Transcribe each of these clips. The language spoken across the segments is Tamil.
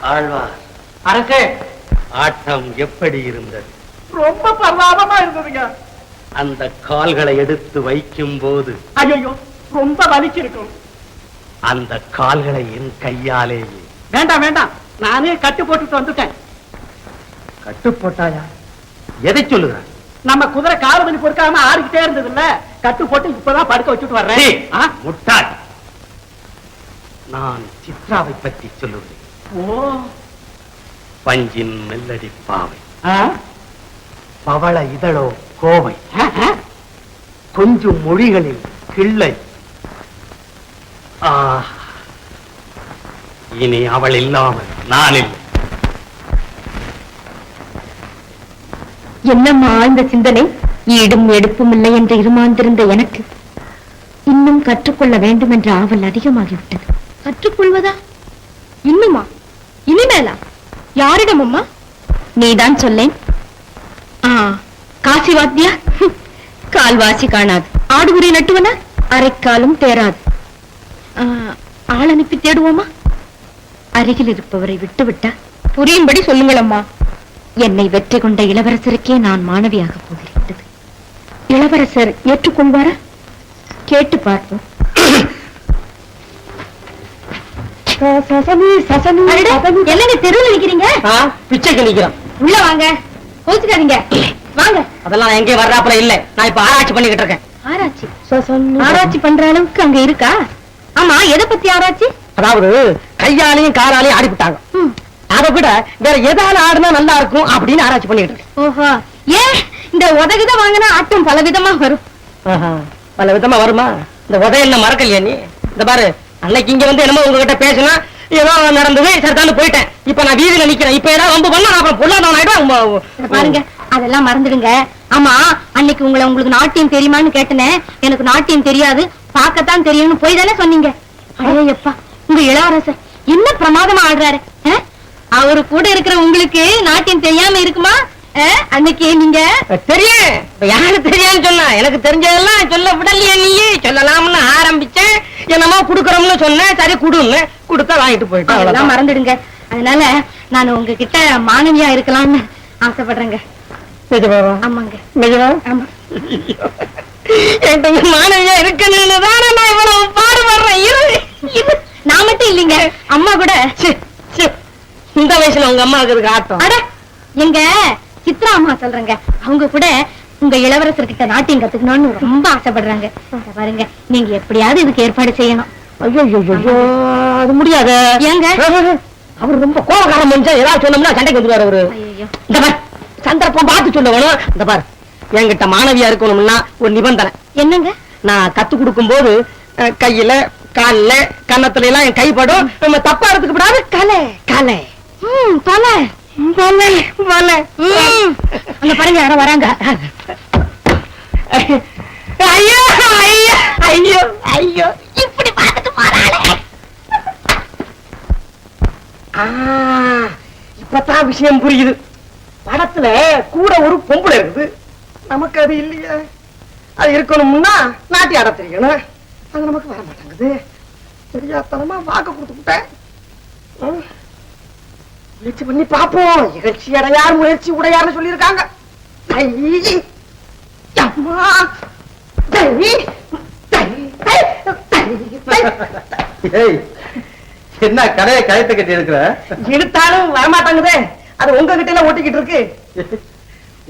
ஆழ்வார். அரசே ஆட்டம் எப்படி இருந்தது? ரொம்ப பிரமாதமா இருந்ததுங்க. அந்த கால்களை எடுத்து வைக்கும் போது ஐயோ ரொம்ப வலிச்சிருக்கும். அந்த கால்களை என் கையாலேயே வேண்டாம் வேண்டாம். நானே கட்டு போட்டுட்டு வந்துட்டேன். கட்டு போட்டாயா? எதை சொல்லுகிறான் நம்ம குதிரை கால வலி பொறுக்காம ஆடிக்கிட்டே இருந்தது இல்ல கட்டு போட்டு இப்பதான் படுக்க வச்சுட்டு வர்றேன்? முட்டாள். நான் சித்ராவை பற்றி சொல்லுவேன். பஞ்சின் மெல்லடி பாவை? பவள இதழோ கோவை. கொஞ்சம் மொழிகளில் கிள்ளை. இனி அவள் இல்லாமல் நான் இல்லை என்னம்மா ஆழ்ந்த சிந்தனை? ஈடும் எடுப்பும் இல்லை என்று இருமாந்திருந்த எனக்கு. இன்னும் கற்றுக்கொள்ள வேண்டும் என்ற ஆவல் அதிகமாகிவிட்டது. கற்றுக்கொள்வதா? இன்னுமா? யாரிடம் அம்மா? நீதான் சொல்லேன். ஆ காசி வாத்தியா? கால்வாசி காணாது. ஆடுகுறி நட்டுவனா? அரைக்காலும் தேராது. ஆள் அனுப்பி தேடுவோமா? அருகில் இருப்பவரை விட்டுவிட்டா? புரியும்படி சொல்லுங்களம்மா. என்னை வெற்றி கொண்ட இளவரசருக்கே நான் மாணவியாக போகிறது இளவரசர் ஏற்றுக்கொள்வாரா? கேட்டு பார்ப்போம். என்னங்க தெருவில் நிக்கிறீங்க? உள்ள வாங்க. கோச்சுக்காதீங்க. வாங்க. அதெல்லாம் எங்கே வர்றாப்புல இல்ல. நான் இப்ப ஆராய்ச்சி பண்ணிக்கிட்டு இருக்கேன். ஆராய்ச்சி. ஆராய்ச்சி பண்ற அளவுக்கு அங்க இருக்கா? ஆமா எதை பத்தி ஆராய்ச்சி? அதாவது கையாலையும் காலாலையும் ஆடிவிட்டாங்க. அதை விட வேற எதால ஆடுனா நல்லா இருக்கும் அப்படின்னு ஆராய்ச்சி பண்ணிக்கிட்டு இருக்கேன். ஓஹோ. ஏன்? இந்த உதவித வாங்கினா ஆட்டம் பல விதமா வரும். ஆஹா, பல விதமா வருமா? இந்த உதய என்ன மறக்கலையா நீ? இந்த பாரு அன்னைக்கு இங்க வந்து என்னமோ உங்ககிட்ட பேசினா ஏதோ நடந்தது சரிதான் போயிட்டேன். இப்ப நான் வீதியில நிக்கிறேன். இப்ப ஏதாவது வந்து பண்ணா அப்புறம் பொல்லாதவன் ஆயிடும் பாருங்க அதெல்லாம் மறந்துடுங்க. ஆமா அன்னைக்கு உங்களை உங்களுக்கு நாட்டியம் தெரியுமான்னு கேட்டனே. எனக்கு நாட்டியம் தெரியாது. பார்க்கத்தான் தெரியும்னு போய் தானே சொன்னீங்க. அடேயப்பா உங்க இளவரசர் என்ன பிரமாதமா ஆடுறாரு அவரு கூட இருக்கிற உங்களுக்கு நாட்டியம் தெரியாம இருக்குமா? அன்னைக்கு நீங்க? தெரியும். யாரு தெரியான்னு சொன்னா? எனக்கு தெரிஞ்சதெல்லாம் சொல்ல விடலையே நீயே. சொல்லலாம்னு ஆரம்பிச்சேன். என்னமோ குடுக்கறோம்னு சொன்னேன். சரி குடுன்னு கொடுத்தா வாங்கிட்டு போயிட்டேன். அவ்வளவுதான். மறந்துடுங்க. அதனால நான் உங்ககிட்ட மாணவியா இருக்கலாம்னு ஆசைப்படுறேங்க. நிஜமாவா? ஆமாங்க. நிஜமா? ஆமா. என்கிட்ட மாணவியா இருக்கணும்னு தானே நான் இவ்வளவு பாடுபடுறேன். இரு. நான் மட்டும் இல்லைங்க. அம்மா கூட. இந்த வயசுல உங்க அம்மாவுக்கு இருக்கு ஆட்டம். அட எங்க? சித்ரா அம்மா சொல்றேங்க. அவங்க கூட உங்க இளவரசர் கிட்ட நாட்டியம் கத்துக்கணும்னு ரொம்ப ஆசைப்படுறாங்க. பாருங்க நீங்க எப்படியாவது இதுக்கு ஏற்பாடு செய்யணும். ஐயோ அது முடியாது. ஏங்க? அவர் ரொம்ப கோபக்காரம் மனுஷன். ஏதாவது சொன்னோம்னா சண்டைக்கு வந்துருவாரு அவரு. இந்த பார் சந்தர்ப்பம் பார்த்து சொல்லணும் இந்த பார் என்கிட்ட மாணவியா இருக்கணும்னா ஒரு நிபந்தனை. என்னங்க? நான் கத்து கொடுக்கும் போது கையில கால்ல கன்னத்துல எல்லாம் என் கைப்படும் நம்ம தப்பா எடுத்துக்க கூடாது கலை கலை ம் அங்க பாருங்க யாரோ வராங்க. ஐயோ ஐயோ ஐயோ ஐயோ. இப்படி பார்த்துட்டு போறாளே. இப்பதான் விஷயம் புரியுது. படத்துல கூட ஒரு பொம்பளை இருக்குது. நமக்கு அது இல்லையே. அது இருக்கணும்னா நாட்டி ஆட தெரியணும். அது நமக்கு வர மாட்டேங்குது தெரியாதனமா வாக்கு கொடுத்துக்கிட்டேன். முயற்சி பண்ணி பார்ப்போம். இகழ்ச்சி அடையார் முயற்சி உடையார்னு சொல்லியிருக்காங்க. என்ன கடையை கயத்தை கட்டி இருக்கிற? இழுத்தாலும் வரமாட்டாங்குதே. அது உங்ககிட்ட எல்லாம் ஒட்டிக்கிட்டு இருக்கு.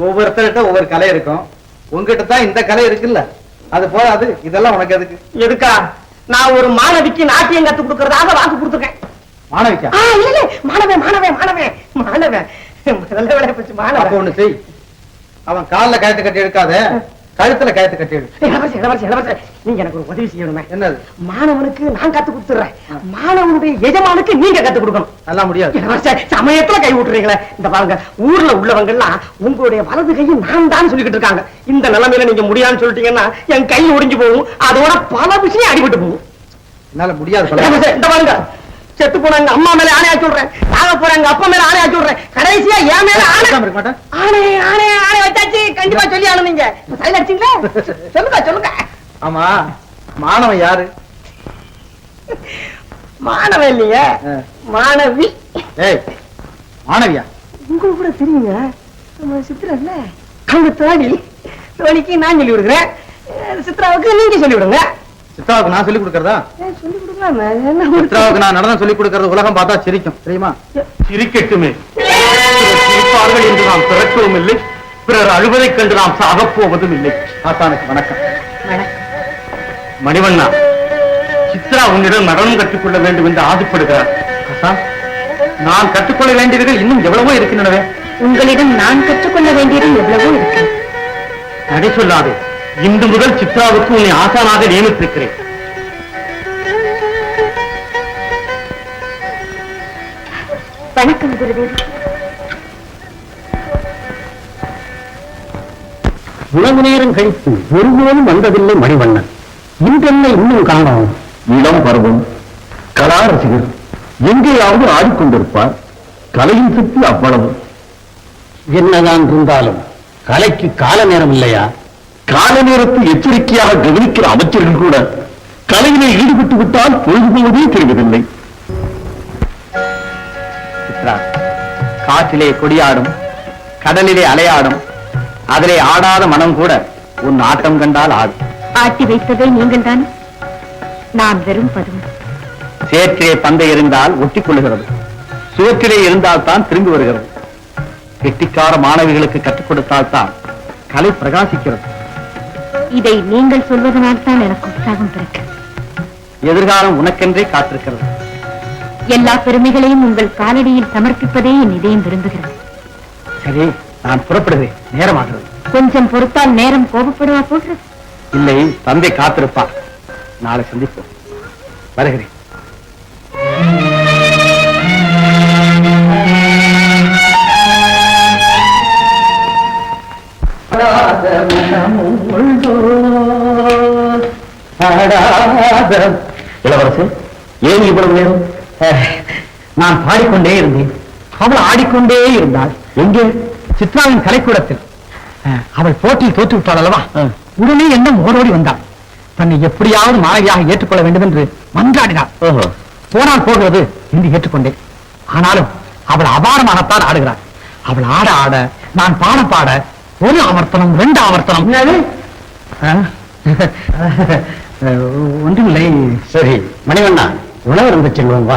ஒவ்வொருத்தர்கிட்ட ஒவ்வொரு கலை இருக்கும். உங்ககிட்ட தான் இந்த கலை இருக்குல்ல? அது போதாது. இதெல்லாம் உனக்கு எதுக்கு? எதுக்கா? நான் ஒரு மாணவிக்கு நாட்டியம் கத்து கொடுக்கறதாக வாக்கு கொடுத்துருக்கேன். மாணவிக்கா? இல்ல, மாணவன் மாணவன் மாணவன். மாணவன். முதல்ல வேலை போச்சு அப்ப மாணவன் ஒண்ணு செய். அவன் கால்ல கயத்தை கட்டி எடுக்காத கழுத்துல கயத்தை கட்டி இளவரசி இளவரசி இளவரசி. நீங்க எனக்கு ஒரு உதவி செய்யணுமே. என்னது? மாணவனுக்கு நான் கத்து கொடுத்துறேன். மாணவனுடைய எஜமானுக்கு நீங்க கத்து கொடுக்கணும். அதெல்லாம் முடியாது. இளவரசே, சமயத்துல கை விட்டுறீங்களே இந்த பாருங்க ஊர்ல உள்ளவங்க எல்லாம் உங்களுடைய வலது கையை நான் தான் சொல்லிக்கிட்டு இருக்காங்க. இந்த நிலைமையில நீங்க முடியாதுன்னு சொல்லிட்டீங்கன்னா என் கை ஒடிஞ்சு போகும். அதோட பல விஷயம் அடிபட்டு போகும். என்னால முடியாது இந்த பாருங்க. செத்து போனாங்க அம்மா மேல ஆணையா சொல்றேன். சாக போறாங்க அப்பா மேல ஆணையா சொல்றேன். கடைசியா என் மேல ஆணை ஆணை ஆணை ஆணை வச்சாச்சு. கண்டிப்பா சொல்லி சைன் அடிச்சீங்களா? சொல்லுங்க சொல்லுங்க. ஆமா மாணவன் யாரு? மாணவன் இல்லைங்க ஆ. மாணவி. ஏய் மாணவியா? உங்களுக்கு கூட தெரியுங்க. நம்ம சித்ரா இல்ல அவங்க தோழி. தோழிக்கு நான் சொல்லி கொடுக்குறேன். சித்ராவுக்கு நீங்க சொல்லி விடுங்க சித்ராவுக்கு நான் சொல்லி கொடுக்கறதா? சொல்லி சித்ராவுக்கு நான் நடனம் சொல்லி கொடுக்கறது உலகம் பார்த்தா சிரிக்கும். தெரியுமா? சிரிக்கட்டுமே. சிரிப்பார்கள் என்று நாம் பிறக்கவும் இல்லை. பிறர் அழுவதைக் கண்டு நாம் சாகப் போவதும் இல்லை. ஆசானுக்கு வணக்கம். மணிவண்ணா சித்ரா உன்னிடம் நடனம் கற்றுக்கொள்ள வேண்டும் என்று ஆசைப்படுகிறார். ஆசான் நான் கற்றுக்கொள்ள வேண்டியவர்கள் இன்னும் எவ்வளவோ இருக்கின்றனவே. உங்களிடம் நான் கற்றுக்கொள்ள வேண்டியது எவ்வளவோ இருக்கு. நடை சொல்லாதே இன்று முதல் சித்ராவுக்கு உன்னை ஆசானாக நியமித்திருக்கிறேன். வணக்கம் குருதேவி உணவு நேரம் கழித்து ஒருபோதும் வந்ததில்லை மணிவண்ணன். இன்றென்ன இன்னும் காணோம். இளம் பருவம் கலா ரசிகர் எங்கேயாவது ஆடிக்கொண்டிருப்பார். கலையின் சக்தி அவ்வளவு. என்னதான் இருந்தாலும் கலைக்கு கால நேரம் இல்லையா? கால நேரத்தை எச்சரிக்கையாக கவனிக்கிற அமைச்சர்கள் கூட கலையிலே ஈடுபட்டு விட்டால் பொழுது போவதே தெரிவதில்லை. காற்றிலே கொடியாடும் கடலிலே அலையாடும் அதிலே ஆடாத மனம் கூட உன் ஆட்டம் கண்டால் ஆடும். ஆட்டி வைத்ததை நீங்கள் தான் நான் வெறும் பதுமை. சேற்றிலே பந்தை எறிந்தால் ஒட்டிக் கொள்ளுகிறது. சுவற்றிலே இருந்தால் தான் திரும்பி வருகிறது. கெட்டிக்கார மாணவிகளுக்கு கற்றுக் கொடுத்தால் தான் கலை பிரகாசிக்கிறது. இதை நீங்கள் சொல்வதனால் தான் எனக்கு உற்சாகம் பிறக்கிறது. எதிர்காலம் உனக்கென்றே காத்திருக்கிறது. எல்லா பெருமைகளையும் உங்கள் காலடியில் சமர்ப்பிப்பதே என் இதயம் விரும்புகிறது. சரி நான் புறப்படுகிறேன் நேரமாகிறது. கொஞ்சம் பொறுத்தால் நேரம் கோபப்படுவா போகிறது இல்லை தந்தை காத்திருப்பார். நாளை சந்திப்போம். வருகிறேன். இளவரசே ஏன் இவ்வளவு நேரம்? நான் பாடிக்கொண்டே இருந்தேன். அவள் ஆடிக்கொண்டே இருந்தாள். எங்கே? சித்ராவின் கலைக்கூடத்தில். அவள் போட்டியில் தோற்று விட்டாள் அல்லவா? உடனே என்ன ஓடோடி வந்தாள். தன்னை எப்படியாவது மாணவியாக ஏற்றுக்கொள்ள வேண்டும் என்று மன்றாடினாள் போனால் போகிறது என்று ஏற்றுக்கொண்டேன். ஆனாலும் அவள் அபாரமாகத்தான் ஆடுகிறாள். அவள் ஆட ஆட நான் பாட பாட ஒரு ஆவர்த்தனம் ரெண்டு ஆவர்த்தனம். அஹ், ஒன்றுமில்லை. சரி மணிவண்ணா உணவு இருந்து செல்வோம் வா.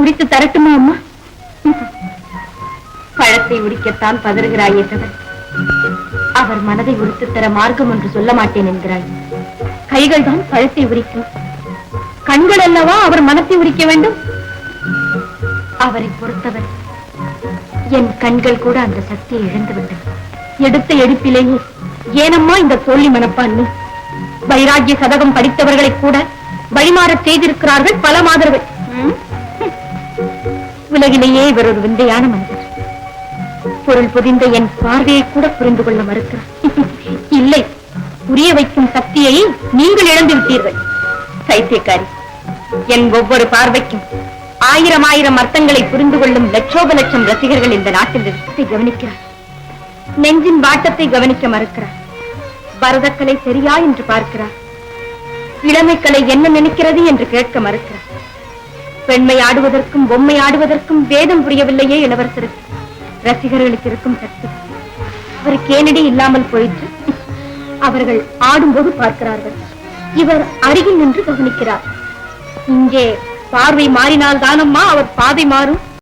உடித்து தரட்டுமா அம்மா? பழத்தை உடிக்கத்தான் பதறுகிறாயே தவிர அவர் மனதை உரித்து தர மார்க்கம் என்று சொல்ல மாட்டேன் என்கிறாய். கைகள் தான் பழத்தை உரிக்கும். கண்கள் அல்லவா அவர் மனத்தை உரிக்க வேண்டும்? அவரை பொறுத்தவர் என் கண்கள் கூட அந்த சக்தியை இழந்துவிட்டது எடுத்த எடுப்பிலேயே. ஏனம்மா இந்த தோல்வி மனப்பான்மை? வைராகிய சதகம் படித்தவர்களை கூட வழிமாறச் செய்திருக்கிறார்கள் பல மாதர்கள். உலகிலேயே இவர் ஒரு விந்தையான மனிதர். பொருள் புதிந்த என் பார்வையை கூட புரிந்து கொள்ள மறுக்கிறார். இல்லை புரிய வைக்கும் சக்தியை நீங்கள் இழந்து விட்டீர்கள். சைத்தியக்காரி என் ஒவ்வொரு பார்வைக்கும் ஆயிரம் ஆயிரம் அர்த்தங்களை புரிந்து கொள்ளும் லட்சோப லட்சம் ரசிகர்கள் இந்த நாட்டில் கவனிக்கிறார். நெஞ்சின் வாட்டத்தை கவனிக்க மறுக்கிறார். பரதக்கலை சரியா என்று பார்க்கிறார். இளமைக்கலை என்ன நினைக்கிறது என்று கேட்க மறுக்கிறார். பெண்மை ஆடுவதற்கும் பொம்மை ஆடுவதற்கும் வேதம் புரியவில்லையே இளவரசருக்கு ரசிகர்களுக்கு இருக்கும் சக்தி. அவருக்கு ஏனடி இல்லாமல் போயிற்று. அவர்கள் ஆடும்போது பார்க்கிறார்கள். இவர் அருகில் நின்று கவனிக்கிறார். இங்கே பார்வை மாறினால் தானம்மா அவர் பாதை மாறும்?